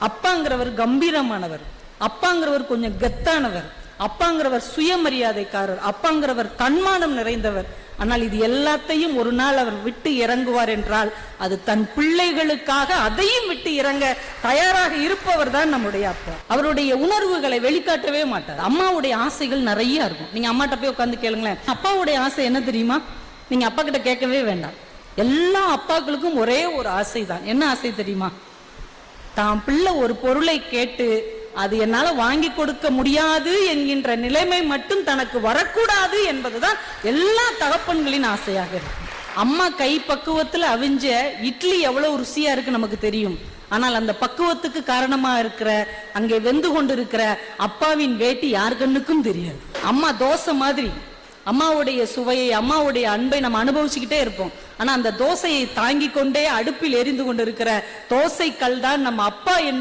அப்பாங்கிறவர் கம்பீரமானவர். அப்பாங்கிறவர் கொஞ்சம் கெத்தானவர். அப்பாங்கிறவர் சுயமரியாதைக்காரர். அப்பாங்கிறவர் தன்மானம் நிறைந்தவர். ஆனால் இது எல்லாத்தையும் ஒரு நாள் அவர் விட்டு இறங்குவார் என்றால் அது தன் பிள்ளைகளுக்காக அதையும் விட்டு இறங்க தயாராக இருப்பவர் தான் நம்முடைய அப்பா. அவருடைய உணர்வுகளை வெளிக்காட்டவே மாட்டார். அம்மாவுடைய ஆசைகள் நிறைய இருக்கும். நீங்க அம்மாட்ட போய் உட்காந்து கேளுங்களேன். அப்பாவுடைய ஆசை என்ன தெரியுமா? நீங்க அப்பா கிட்ட கேட்கவே வேண்டாம். எல்லா அப்பாக்களுக்கும் ஒரே ஒரு ஆசை தான் என்ன ஆசை தெரியுமா? தான் பிள்ளை ஒரு பொருளை கேட்டு அது என்னால வாங்கி கொடுக்க முடியாது என்கின்ற நிலைமை மட்டும் தனக்கு வரக்கூடாது என்பதுதான் எல்லா தகப்பன்களின் ஆசையாக இருக்கு. அம்மா கை பக்குவத்துல அவிஞ்ச இட்லி எவ்வளவு ருசியா இருக்கு நமக்கு தெரியும். ஆனால் அந்த பக்குவத்துக்கு காரணமா இருக்கிற அங்கே வெந்து கொண்டிருக்கிற அப்பாவின் வேட்டி யார் கண்ணுக்கும் தெரியாது. அம்மா தோசை மாதிரி. அம்மாவுடைய சுவையை அம்மாவுடைய அன்பை நம்ம அனுபவிச்சுக்கிட்டே இருப்போம். ஆனா அந்த தோசையை தாங்கி கொண்டே அடுப்பில் எரிந்து கொண்டிருக்கிற தோசை கல் தான் நம்ம அப்பா என்பது